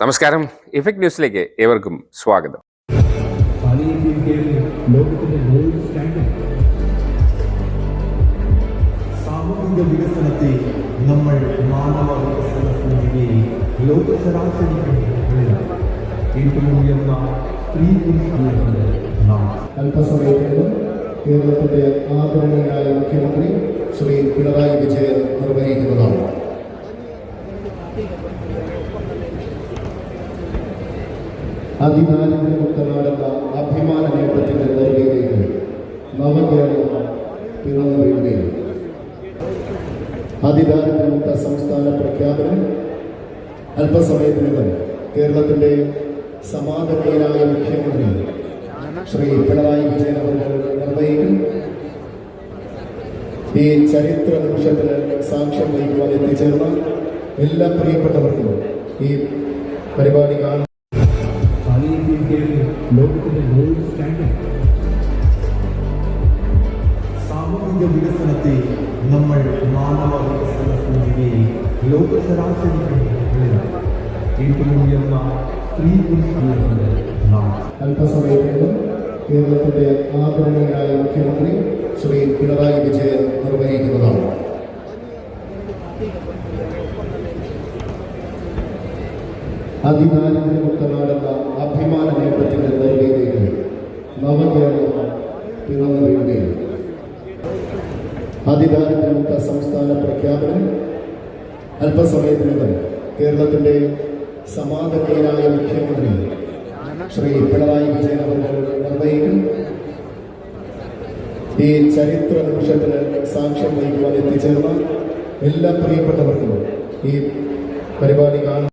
നമസ്കാരം. ഇഫക്ട് ന്യൂസിലേക്ക് ഏവർക്കും സ്വാഗതം. സാമൂഹിക വികസനത്തെ നമ്മൾ മാനവ വികസന സൂചികയിൽ ലോക ശരാശരിക്ക് ഏറ്റവും ഉയർന്ന സ്ത്രീ പുരുഷ നാം. അല്പസമയത്തിനും കേരളത്തിന്റെ ആദരണീയനായ മുഖ്യമന്ത്രി ശ്രീ പിണറായി വിജയൻ നിർവഹിക്കുന്നതാണ് അതിദാരിദ്ര്യമുക്ത നാടെന്ന അഭിമാന നേട്ടത്തിന്റെ നെറുകയിലേക്ക് നവകേരളം പിറന്നു വീഴുകയാണ് അതിദാരിദ്ര്യമുക്ത സംസ്ഥാന പ്രഖ്യാപനം അല്പസമയത്തിനകം കേരളത്തിന്റെ സമാദരണീയനായ മുഖ്യമന്ത്രി ശ്രീ പിണറായി വിജയൻ അവർ നിർവഹിക്കും. ഈ ചരിത്ര നിമിഷത്തിന് സാക്ഷ്യം വഹിക്കുവാൻ എത്തിച്ചേർന്ന എല്ലാ പ്രിയപ്പെട്ടവർക്കും ഈ പരിപാടി പാലിയേറ്റീവ് ലോകത്തിന്റെ ഗോൾഡ് സ്റ്റാൻഡേർഡ് സാമൂഹിക വികസനത്തെ നമ്മൾ മാനവ വികസന സൂചികയിൽ ലോക ശരാശരിക്ക് ഏറ്റവും ഉയർന്ന സ്ത്രീ പുരുഷ അല്പസമയത്തിനും കേരളത്തിന്റെ ആദരണീയനായ മുഖ്യമന്ത്രി ശ്രീ പിണറായി വിജയൻ നിർവഹിക്കുന്നതാണ്. അതിദാരിദ്ര്യമുക്ത അഭിമാന നേട്ടത്തിന്റെ നെറുകയിലേക്ക് നവകേരളം പിറന്നു വീഴുകയാണ്. അതിദാരിദ്ര്യമുക്ത സംസ്ഥാന പ്രഖ്യാപനം അല്പസമയത്തിനകം കേരളത്തിന്റെ സമാദരണീയനായ മുഖ്യമന്ത്രി ശ്രീ പിണറായി വിജയൻ അവർ നിർവഹിക്കും. ഈ ചരിത്ര നിമിഷത്തിന് സാക്ഷ്യം വഹിക്കുവാൻ എത്തിച്ചേർന്ന എല്ലാ പ്രിയപ്പെട്ടവർക്കും ഈ പരിപാടി കാണാൻ